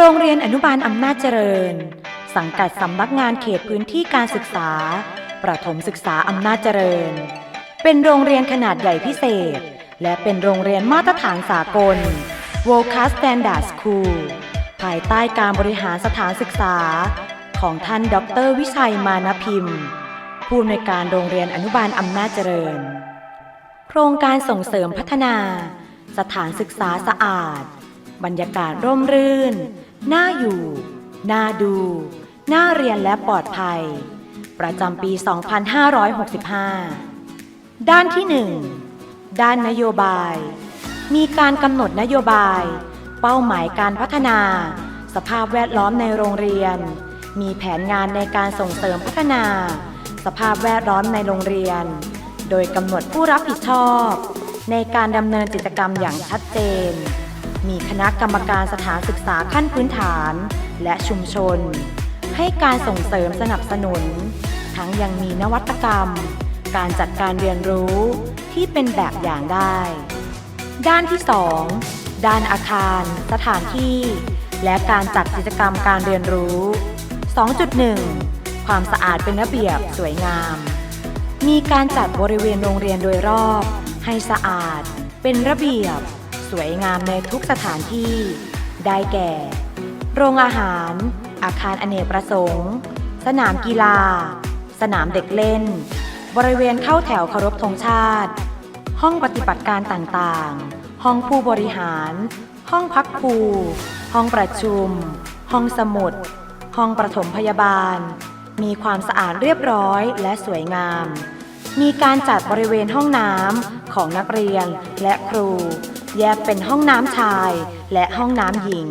โรงเรียนอนุบาลอำนาจเจริญ สังกัดสำนักงานเขตพื้นที่การศึกษา ประถมศึกษาอำนาจเจริญ เป็นโรงเรียนขนาดใหญ่พิเศษ และเป็นโรงเรียนมาตรฐานสากล World Class Standard School ภายใต้การบริหารสถานศึกษา ของท่านดร วิชัยมานพิมพ์ ผู้อำนวยการโรงเรียนอนุบาลอำนาจเจริญ โครงการส่งเสริมพัฒนา สถานศึกษาสะอาด บรรยากาศร่มรื่น น่าอยู่ น่าดู น่าเรียนและปลอดภัย ประจำปี 2565 ด้านที่ 1 ด้านนโยบาย มีการกำหนดนโยบาย เป้าหมายการพัฒนา สภาพแวดล้อมในโรงเรียน มีแผนงานในการส่งเสริมพัฒนา สภาพแวดล้อมในโรงเรียน โดยกำหนดผู้รับผิดชอบ ในการดำเนินกิจกรรมอย่างชัดเจน มีคณะกรรมการสถานศึกษาขั้นพื้นฐาน และชุมชน ให้การส่งเสริมสนับสนุน ทั้งยังมีนวัตกรรม การจัดการเรียนรู้ที่เป็นแบบอย่างได้ ด้านที่ 2 ด้านอาคาร สถานที่ และการจัดกิจกรรมการเรียนรู้ 2.1 ความสะอาดเป็นระเบียบสวยงาม มีการจัดบริเวณโรงเรียนโดยรอบ ให้สะอาด เป็นระเบียบ สวยงามในทุกสถานที่ ได้แก่ โรงอาหาร อาคารอเนกประสงค์ สนามกีฬา สนามเด็กเล่น บริเวณเข้าแถวเคารพธงชาติ ห้องปฏิบัติการต่างๆ ห้องผู้บริหาร ห้องพักครูห้องประชุม ห้องสมุด ห้องประถมพยาบาล มีความสะอาดเรียบร้อยและสวยงามมีการจัดบริเวณห้องน้ำของนักเรียนและครู แยกเป็นห้องน้ำชายและห้องน้ำหญิง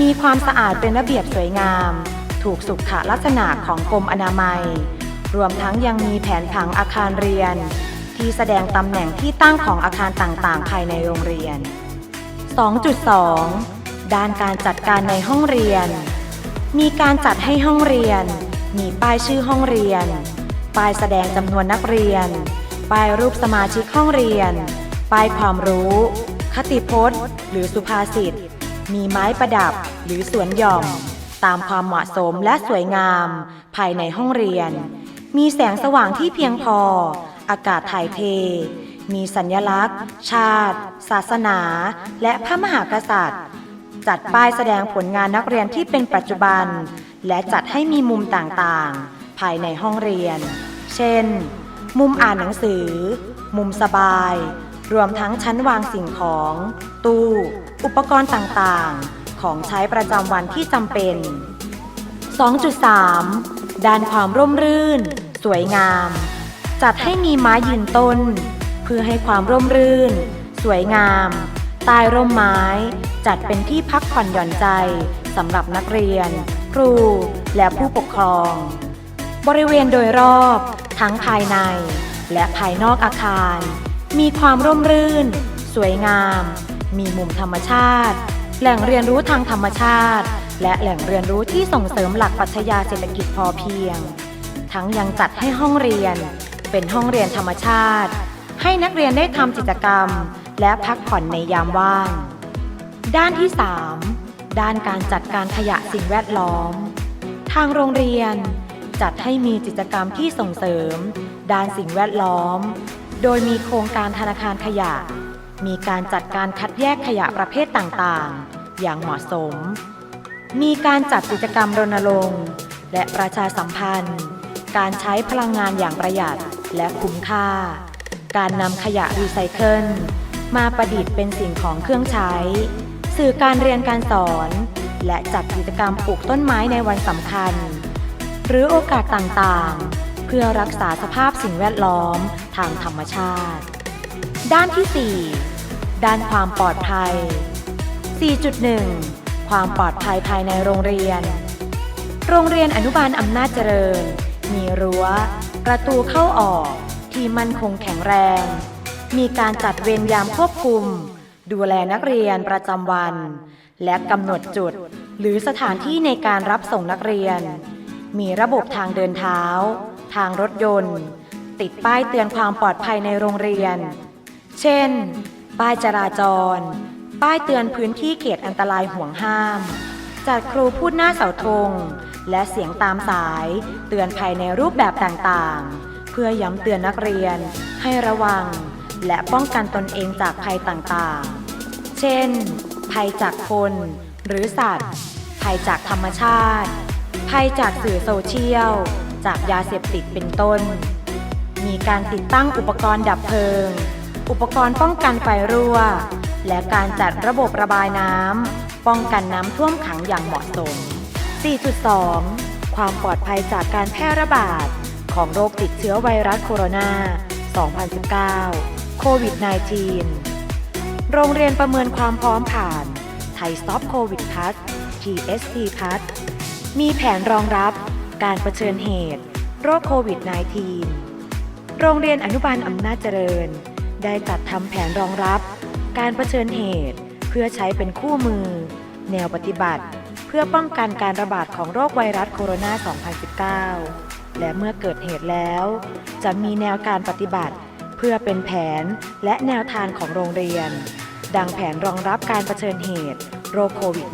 มีความสะอาดเป็นระเบียบสวยงาม ถูกสุขลักษณะของกรมอนามัย รวมทั้งยังมีแผนผังอาคารเรียน ที่แสดงตำแหน่งที่ตั้งของอาคารต่างๆ ภายในโรงเรียน 2.2 ด้านการจัดการในห้องเรียน มีการจัดให้ห้องเรียน มีป้ายชื่อห้องเรียน ป้ายแสดงจำนวนนักเรียน ป้ายรูปสมาชิกห้องเรียน ป้ายความรู้ ติพจน์ หรือสุภาษิต มีไม้ประดับหรือสวนหย่อม ตามความเหมาะสมและสวยงาม ภายในห้องเรียน มีแสงสว่างที่เพียงพอ อากาศถ่ายเท มีสัญลักษณ์ ชาติ ศาสนา และพระมหากษัตริย์ จัดป้ายแสดงผลงานนักเรียนที่เป็นปัจจุบัน และจัดให้มีมุมต่างๆ ภายในห้องเรียน เช่น มุมอ่านหนังสือ มุมสบาย รวมทั้งชั้นวางสิ่งของ ตู้ อุปกรณ์ต่างๆ ของใช้ประจำวันที่จำเป็น 2.3 ด้านความร่มรื่น สวยงาม จัดให้มีไม้ยืนต้น เพื่อให้ความร่มรื่น สวยงามใต้ร่มไม้ จัดเป็นที่พักผ่อนหย่อนใจสำหรับนักเรียน ครู และผู้ปกครอง บริเวณโดยรอบ ทั้งภายใน และภายนอกอาคาร มีความร่มรื่น สวยงาม มีมุมธรรมชาติ แหล่งเรียนรู้ทางธรรมชาติ และแหล่งเรียนรู้ที่ส่งเสริมหลักปรัชญาเศรษฐกิจพอเพียง ทั้งยังจัดให้ห้องเรียน เป็นห้องเรียนธรรมชาติ ให้นักเรียนได้ทำกิจกรรม และพักผ่อนในยามว่าง ด้านที่ 3 ด้านการจัดการขยะสิ่งแวดล้อม ทางโรงเรียนจัดให้มีกิจกรรมที่ส่งเสริม ด้านสิ่งแวดล้อม โดยมีโครงการธนาคารขยะ มีการจัดการคัดแยกขยะประเภทต่างๆ อย่างเหมาะสม มีการจัดกิจกรรมรณรงค์และประชาสัมพันธ์ การใช้พลังงานอย่างประหยัดและคุ้มค่า การนำขยะรีไซเคิลมาประดิษฐ์เป็นสิ่งของเครื่องใช้ สื่อการเรียนการสอน และจัดกิจกรรมปลูกต้นไม้ในวันสำคัญ หรือโอกาสต่างๆ เพื่อรักษาสภาพสิ่งแวดล้อมทางธรรมชาติ ด้านที่ 4 ด้านความปลอดภัย 4.1 ความปลอดภัยภายในโรงเรียน โรงเรียนอนุบาลอำนาจเจริญ มีรั้ว ประตูเข้าออกที่มั่นคงแข็งแรง มีการจัดเวรยามควบคุม ดูแลนักเรียนประจำวัน และกำหนดจุดหรือสถานที่ในการรับส่งนักเรียน มีระบบทางเดินเท้าางรถยนต์ ติดป้ายเตือนความปลอดภัยในโรงเรียน เช่น ป้ายจราจร ป้ายเตือนพื้นที่เขตอันตรายห่วงห้ามจจัดครูพูดหน้าเสาธง และเสียงตามสาย เตือนภัยในรูปแบบต่างๆ เพื่อย้ำเตือนนักเรียน ให้ระวัง และป้องกันตนเองจากภัยต่างๆ เช่น ภัยจากคน หรือสัตว์ ภัยจากธรรมชาติ ภัยจากสื่อโซเชียล จากยาเสพติดเป็นต้น มีการติดตั้งอุปกรณ์ดับเพลิง อุปกรณ์ป้องกันไฟรั่ว และการจัดระบบระบายน้ำป้องกันน้ำท่วมขังอย่างเหมาะสม 4.2 ความปลอดภัยจากการแพร่ระบาดของโรคติดเชื้อไวรัสโคโรนา 2019 โควิด -19 โรงเรียนประเมินความพร้อมผ่านไทย Stop COVID Plus TSP Plus มีแผนรองรับ การเผชิญเหตุ โรคโควิด -19 โรงเรียนอนุบาลอำนาจเจริญ ได้จัดทำแผนรองรับ การเผชิญเหตุ เพื่อใช้เป็นคู่มือ แนวปฏิบัติ เพื่อป้องกันการระบาดของโรคไวรัสโคโรนา 2019 และเมื่อเกิดเหตุแล้ว จะมีแนวการปฏิบัติ เพื่อเป็นแผนและแนวทางของโรงเรียน ดังแผนรองรับการเผชิญเหตุ โรคโควิด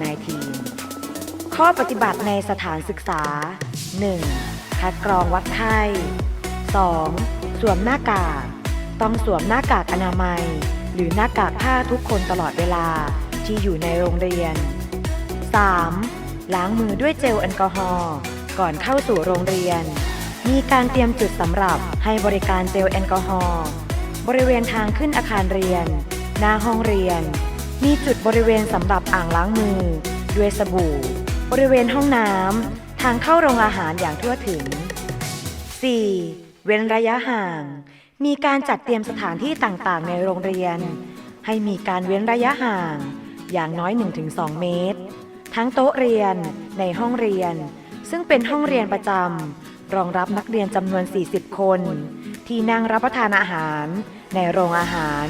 -19 ข้อปฏิบัติในสถานศึกษา 1. คัดกรองวัดไข้ 2. สวมหน้ากาก ต้องสวมหน้ากากอนามัย หรือหน้ากากผ้าทุกคนตลอดเวลาที่อยู่ในโรงเรียน 3. ล้างมือด้วยเจลแอลกอฮอล์ก่อนเข้าสู่โรงเรียน มีการเตรียมจุดสำหรับให้บริการเจลแอลกอฮอล์บริเวณทางขึ้นอาคารเรียน หน้าห้องเรียน มีจุดบริเวณสำหรับอ่างล้างมือ ด้วยสบู่ บริเวณห้องน้ำ ทางเข้าโรงอาหารอย่างทั่วถึง 4. เว้นระยะห่าง มีการจัดเตรียมสถานที่ต่างๆ ในโรงเรียน ให้มีการเว้นระยะห่าง อย่างน้อย 1-2 เมตร ทั้งโต๊ะเรียนในห้องเรียน ซึ่งเป็นห้องเรียนประจำรองรับนักเรียนจำนวน 40 คน ที่นั่งรับประทานอาหาร ในโรงอาหาร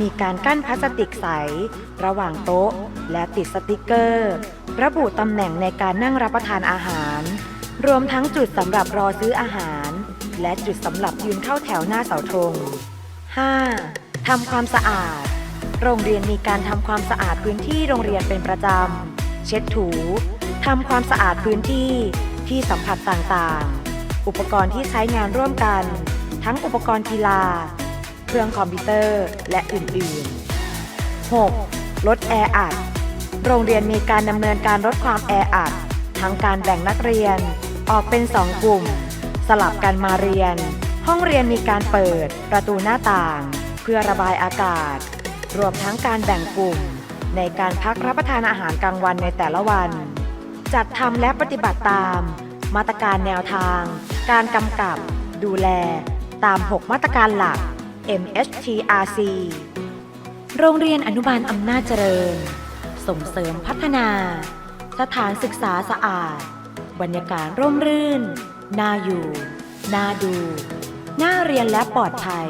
มีการกั้นพลาสติกใส ระหว่างโต๊ะ และติดสติกเกอร์ ระบุตำแหน่งในการนั่งรับประทานอาหาร รวมทั้งจุดสำหรับรอซื้ออาหาร และจุดสำหรับยืนเข้าแถวหน้าเสาธง 5. ทำความสะอาด โรงเรียนมีการทำความสะอาดพื้นที่โรงเรียนเป็นประจำ เช็ดถู ทำความสะอาดพื้นที่ที่สัมผัสต่างๆ อุปกรณ์ที่ใช้งานร่วมกัน ทั้งอุปกรณ์กีฬา รื่องคอมพิวเตอร์และอื่นๆ 6. ลดแออัด โรงเรียนมีการดำเนินการลดความแออัดทั้งการแบ่งนักเรียน ออกเป็นสองกลุ่ม สลับกันมาเรียน ห้องเรียนมีการเปิดประตูหน้าต่าง เพื่อระบายอากาศ รวมทั้งการแบ่งกลุ่ม ในการพักรับประทานอาหารกลางวันในแต่ละวัน จัดทำและปฏิบัติตาม มาตรการแนวทาง การกำกับ ดูแล ตาม 6 มาตรการหลัก MHTRC โรงเรียนอนุบาลอำนาจเจริญ ส่งเสริมพัฒนา สถานศึกษาสะอาด บรรยากาศร่มรื่น น่าอยู่ น่าดู น่าเรียนและปลอดภัย